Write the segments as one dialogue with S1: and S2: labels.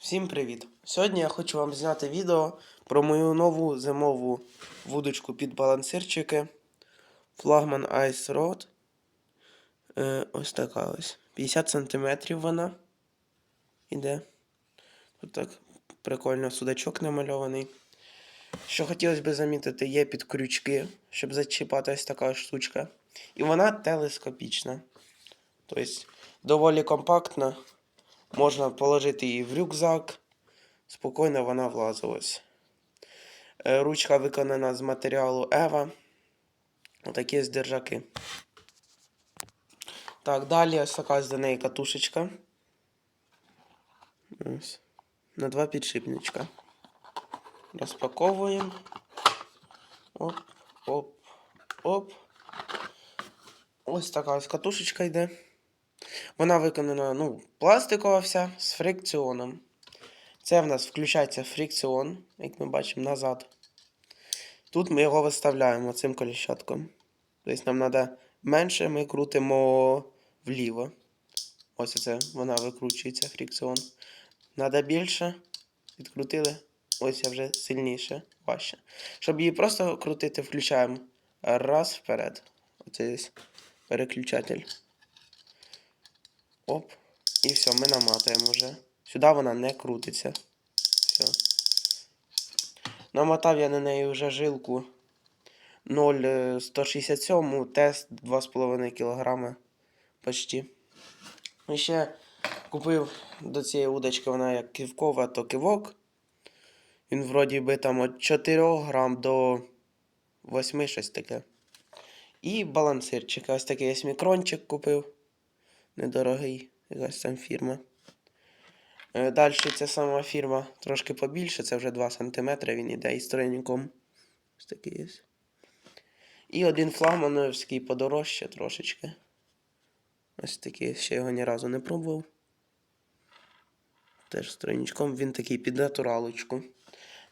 S1: Всім привіт! Сьогодні я хочу вам зняти відео про мою нову зимову вудочку під балансирчики Flagman Ice Rod. Е, ось така ось. 50 см вона іде. Тут так прикольно судачок намальований. Що хотілося б замітити, є під крючки, щоб зачіпати ось така штучка. І вона телескопічна. Тобто доволі компактна. Можна положити її в рюкзак. Спокійно вона влазилась. Е, Ручка виконана з матеріалу Ева. Отакі ось держаки. Так, далі ось така до неї катушечка. Ось. На два підшипничка. Розпаковуємо. Оп, оп, оп. Ось така ось катушечка йде. Вона виконана, ну, пластикова вся з фрикціоном. Це в нас включається фрикціон, як ми бачимо, назад. Тут ми його виставляємо цим коліщатком. Тобто нам треба менше, ми крутимо вліво. Ось це вона викручується, фрикціон. Треба більше. Відкрутили. Ось я вже сильніше, важче. Щоб її просто крутити, включаємо раз вперед. Оце ось переключатель. Оп. І все, ми наматуємо вже. Сюди вона не крутиться. Все. Намотав я на неї вже жилку 0,167, тест 2,5 кг почти. І ще купив до цієї удочки, вона як кивкова, то кивок. Він вроді би там від 4 грам до 8 щось таке. І балансирчик. Ось такий ось мікрончик купив недорогий, якась там фірма. Далі ця сама фірма трошки побільше, це вже 2 см, він іде із треніком. Ось такий є. І один флагмановський подорожче трошечки. Ось такий, ще його ні разу не пробував. Теж з тройничком, він такий під натуралочку.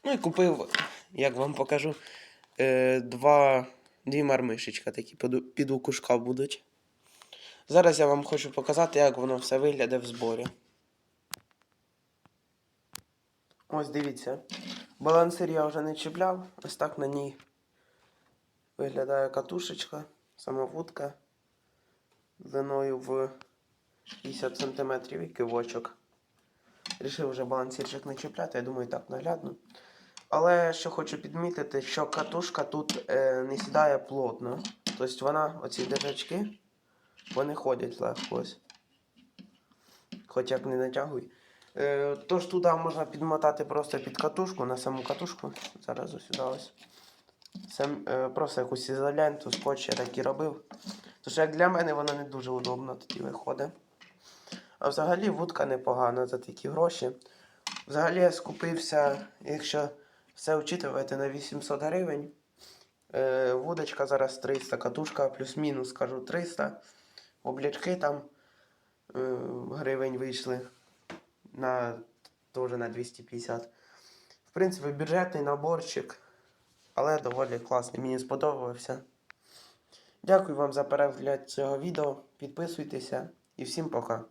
S1: Ну і купив, як вам покажу, е, два, дві мармишечка такі під укушка будуть. Зараз я вам хочу показати, як воно все виглядає в зборі. Ось дивіться. Балансир я вже не чіпляв. Ось так на ній виглядає катушечка, сама вудка длиною в 50 см і кивочок. Рішив вже балансирчик не чіпляти, я думаю, так наглядно. Але що хочу підмітити, що катушка тут е, не сідає плотно. Тобто вона, оці держачки, вони ходять легко ось. Хоч як не натягуй. Е, тож туди можна підмотати просто під катушку, на саму катушку. Зараз сюди ось. Сам, е, просто якусь ізоленту, скотч я так і робив. Тож як для мене воно не дуже удобно тоді виходить. А взагалі вудка непогана за такі гроші. Взагалі я скупився, якщо все учитувати на 800 гривень. Е, вудочка зараз 300, катушка плюс-мінус, скажу 300. Облячки там е, гривень вийшли на теж на 250. В принципі, бюджетний наборчик, але доволі класний. Мені сподобався. Дякую вам за перегляд цього відео. Підписуйтеся і всім пока.